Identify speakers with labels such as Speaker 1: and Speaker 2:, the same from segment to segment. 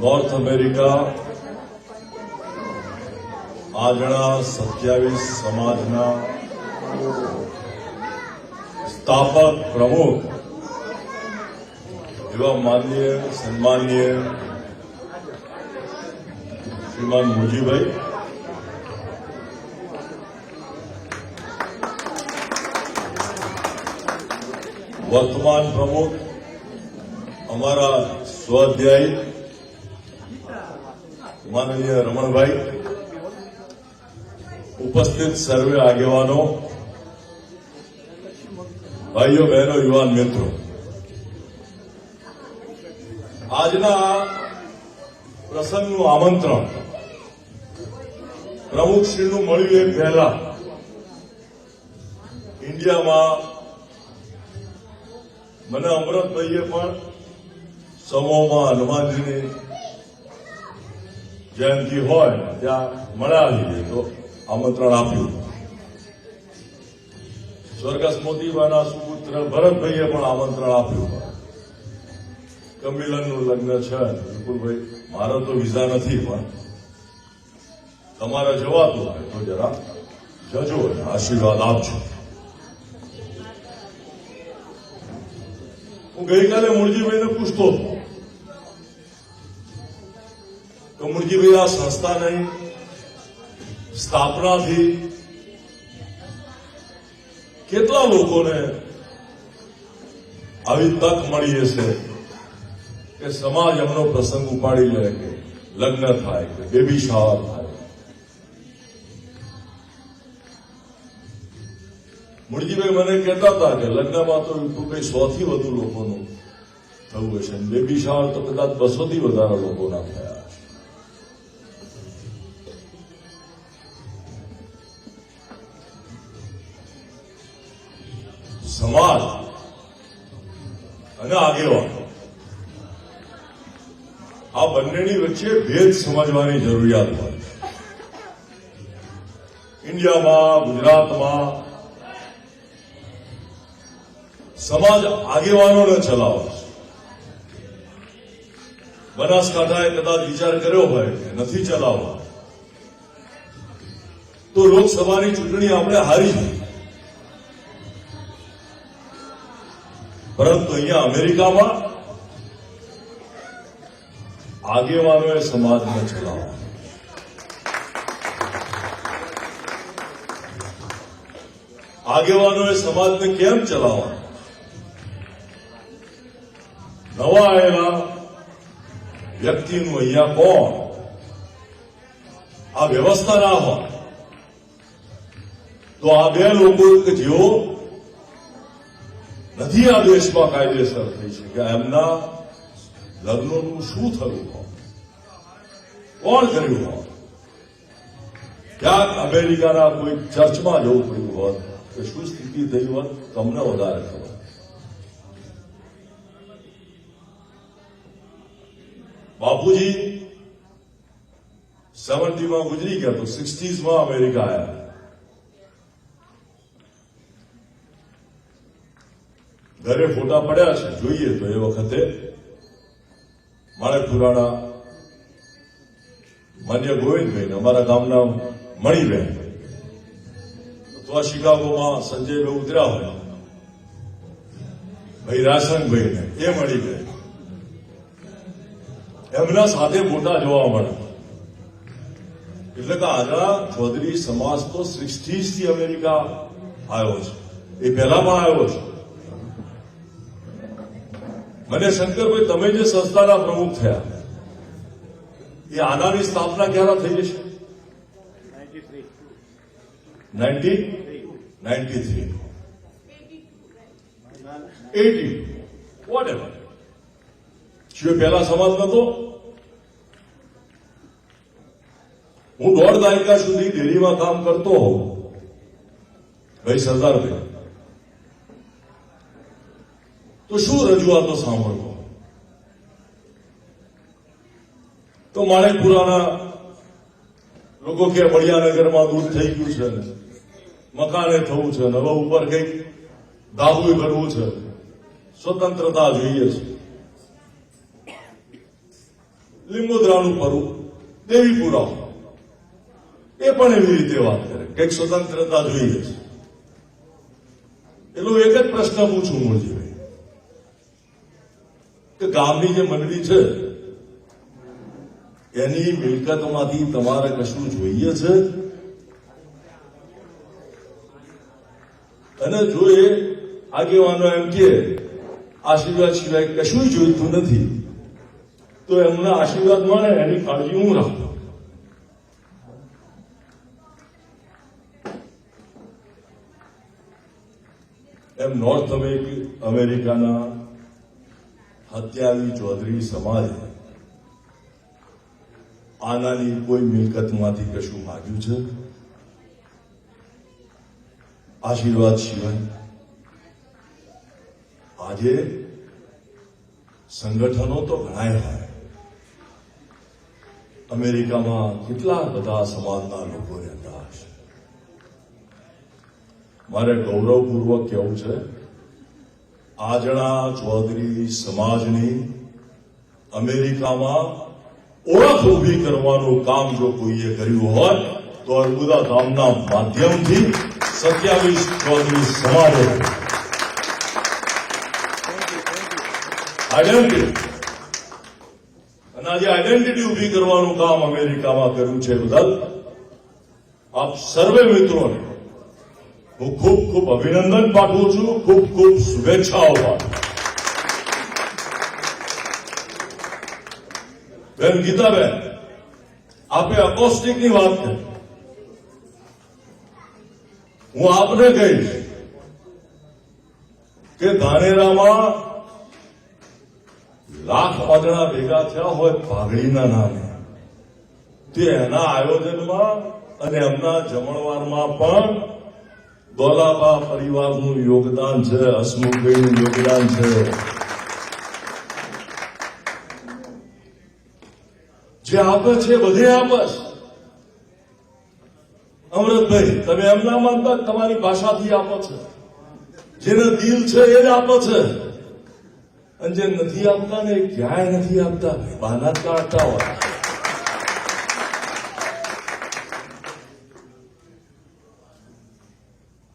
Speaker 1: North America આજના સત્યાવીસ સમાજના સ્થાપક પ્રમુખ એવા માન્ય સન્માનીય શ્રીમાન મુજીભાઈ વર્તમાન પ્રમુખ, અમારા સ્વાધ્યાય માનનીય રમણભાઈ, ઉપસ્થિત સર્વે આગેવાનો, ભાઈઓ, બહેનો, યુવાન મિત્રો. આજના પ્રસંગનું આમંત્રણ પ્રમુખશ્રીનું મળ્યું એ પહેલા. ઇન્ડિયામાં મને અમૃતભાઈએ પણ સમૂહમાં હનુમાનજીની જયંતિ હોય, ત્યાં લઈએ તો આમંત્રણ આપ્યું. સ્વર્ગસ્થ મોતીબાના સુપુત્ર ભરતભાઈએ પણ આમંત્રણ આપ્યું. કમિલનનું લગ્ન છે. વિપુલભાઈ, મારો તો વિઝા નથી, પણ તમારે જવાતું હોય તો જરા જજો આશીર્વાદ આપજો. હું ગઈકાલે મુરજીભાઈને પૂછતો તો મુરજીભાઈ, આ સંસ્થાની સ્થાપનાથી કેટલા લોકોને આવી તક મળી હશે કે સમાજ એમનો પ્રસંગ ઉપાડી લે કે લગ્ન થાય, કે બેબી શાવર થાય. મુરજીભાઈ મને કહેતા હતા કે લગ્નમાં તો વિપુલભાઈ સો થી વધુ લોકોનું થયું હશે બેબી શાવર તો કદાચ બસો થી વધારે લોકોના થયા. સમાજ અને આગેવાનો. આ બંનેની વચ્ચે ભેદ સમજવાની જરૂરિયાત હોય. ઇન્ડિયામાં, ગુજરાતમાં સમાજ આગેવાનોને ચલાવે. છે બનાસકાંઠાએ કદાચ વિચાર કર્યો હોય કે નથી ચલાવવા. તો લોકસભાની ચૂંટણી આપણે હારી પરંતુ અહીંયા અમેરિકામાં આગેવાનોએ સમાજને ચલાવવા. આગેવાનોએ સમાજને કેમ ચલાવવા? નવા આવેલા વ્યક્તિનું અહીંયા કોણ? આ વ્યવસ્થા ના હોય. તો આ બે લોકો કે જેઓ નથી આ દેશમાં કાયદેસર થઈ શકે. એમના લગ્નનું શું થયું હોય? કોણ કર્યું હોય? ક્યાંક અમેરિકાના કોઈ ચર્ચમાં જવું પડ્યું હોત કે શું સ્થિતિ થઈ હોત તમને વધારે ખબર. બાપુજી, સેવન્ટીમાં ગુજરી ગયા તો સિક્સટીઝમાં અમેરિકા આવ્યા ઘરે ફોટા પડ્યા છે, જોઈએ તો એ વખતે માણેકપુરાના માન્ય ગોવિંદભાઈ અમારા ગામના મણીબેન અથવા શિકાગોમાં સંજયભાઈ ઉતર્યા હોય. ભાઈ રાસનભાઈ એ મળી ગયા એમના સાથે ફોટા જોવા મળે. એટલે કે આજના ચૌધરી સમાજ તો સિક્સટીઝથી અમેરિકા આવ્યો છે. એ પહેલા પણ આવ્યો છે. મને શંકરભાઈ, તમે જે સંસ્થાના પ્રમુખ થયા, એ આનાની સ્થાપના ક્યારે થઈ જશે? Ninety ninety three. At. Whatever શું એ પહેલા સમાજ નતો, હું દોઢ દાયકા સુધી ડેરીમાં કામ કરતો હોઉં. ભાઈ સરદારભાઈ, તો શું રજૂઆતો સાંભળતો? તો માણેકપુરાના લોકો કે બળિયાનગરમાં દૂધ થઈ ગયું છે મકાને થવું છે હવે ઉપર કંઈક દાવું કરવું છે. સ્વતંત્રતા જોઈએ છે. લીંબોદરાનું પરવું દેવીપુરા. એ પણ એવી રીતે વાત કરે. કંઈક સ્વતંત્રતા જોઈએ છે. એટલો એક જ પ્રશ્ન પૂછું મૂળજીભાઈ કે ગામની જે મંડળી છે, એની મિલકતમાંથી તમારે કશું જોઈએ છે? અને જો એ આગેવાનો એમ કે આ સિવાય સિવાય કશું જોઈતું નથી. તો એમના આશીર્વાદ મળે, એની કાળજી હું રાખું. એમ નોર્થ અમેરિક- અમેરિકાના હત્યાવી ચૌધરી સમાજે આનાની કોઈ મિલકતમાંથી કશું માગ્યું છે? આશીર્વાદ સિવાય? આજે સંગઠનો તો ઘણાય હોય અમેરિકામાં કેટલા બધા સમાજના લોકો રહેતા હશે મારે ગૌરવપૂર્વક કહેવું છે આજના ચૌધરી સમાજની અમેરિકામાં ઓળખ ઊભી કરવાનું કામ જો કોઈએ કર્યું હોય તો અર્બુદા ધામના માધ્યમથી સત્યાવીસ ચૌધરી સમાજે. આઈડેન્ટિટી આજે આઈડેન્ટિટી ઊભી કરવાનું કામ અમેરિકામાં કર્યું છે બદલ આપ સર્વે મિત્રોને હું ખૂબ ખૂબ અભિનંદન પાઠવું છું, ખૂબ ખૂબ શુભેચ્છાઓ બેન ગીતાબેન, આપે અકોસ્ટિકની વાત કરી. હું આપને કહીશ કે ધાનેરામાં લાખ વાદળા ભેગા થયા હોય પાઘડીના નામે. તે એના આયોજનમાં અને એમના જમણવારમાં પણ દોલાબા પરિવારનું યોગદાન છે, હસમુખભાઈનું યોગદાન છે. જે આપે છે બધે આપે છે. અમૃતભાઈ, તમે એમ ના માનતા તમારી ભાષાથી આપો છે? જેને દિલ છે એ જ આપો છે. જે નથી આપતા ને એ ક્યાંય નથી આપતા બહાના જ કાઢતા હોય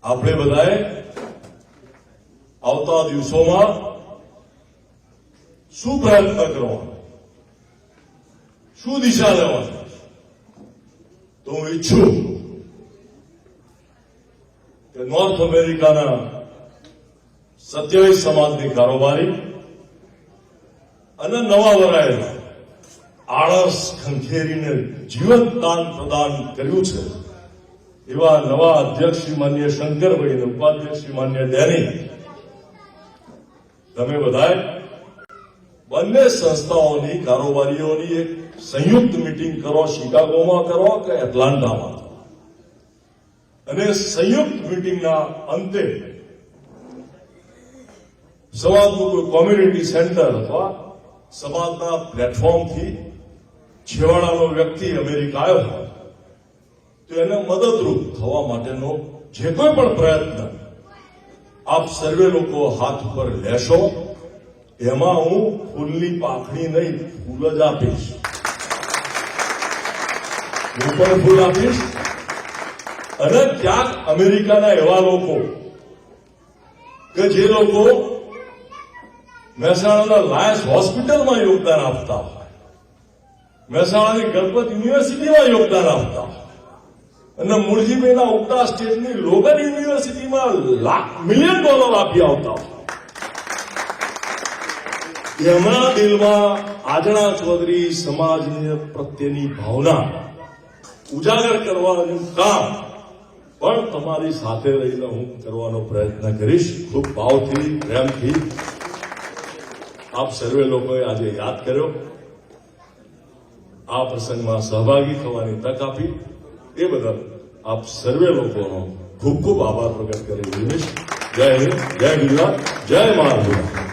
Speaker 1: આપણે બધાએ આવતા દિવસોમાં શું પ્રયત્ન કરવાનો શું દિશા લેવાની તો હું ઈચ્છું કે નોર્થ અમેરિકાના સત્યાવીસ સમાજની કારોબારી અને નવા વરાયેલા આળસ ખંખેરીને જીવનદાન પ્રદાન કર્યું છે. એવા નવા અધ્યક્ષ શ્રી માન્ય શંકરભાઈ અને ઉપાધ્યક્ષ શ્રી માન્ય ડેની તમે બધાએ બંને સંસ્થાઓની કારોબારીઓની એક સંયુક્ત મિટિંગ કરો, શિકાગોમાં કરો કે એટલાન્ટામાં. અને સંયુક્ત મિટિંગના અંતે કોઈ કોમ્યુનિટી સેન્ટર અથવા સમાજના પ્લેટફોર્મથી છેવાડાનો વ્યક્તિ અમેરિકા આવ્યો હોય, તો એને મદદરૂપ થવા માટેનો જે કોઈ પણ પ્રયત્ન આપ સર્વે લોકો હાથ ઉપર લેશો, એમાં હું ફૂલની પાખડી નહીં, ફૂલ જ આપીશ. હું પણ ફૂલ આપીશ. અને ક્યાંક અમેરિકાના એવા લોકો કે જે લોકો મહેસાણાના લાયન્સ હોસ્પિટલમાં યોગદાન આપતા મહેસાણાની ગણપત યુનિવર્સિટીમાં યોગદાન આપતા અને મુરજીભાઈના ઉપટા સ્ટેટની લોકલ યુનિવર્સિટીમાં લાખ મિલિયન ડોલર આપી આવતા એમના દિલમાં આજના ચૌધરી સમાજની પ્રત્યેની ભાવના. ઉજાગર કરવાનું કામ. પણ તમારી સાથે રહીને હું કરવાનો પ્રયત્ન કરીશ. ખૂબ ભાવથી, પ્રેમથી આપ સર્વે લોકોએ આજે યાદ કર્યો. આ પ્રસંગમાં સહભાગી થવાની તક આપી. એ બદલ આપ સર્વે લોકોનો ખૂબ ખૂબ આભાર પ્રગટ કરી દઈશ જય હિન્દ, જય ગુજરાત, જય મહારાષ્ટ્ર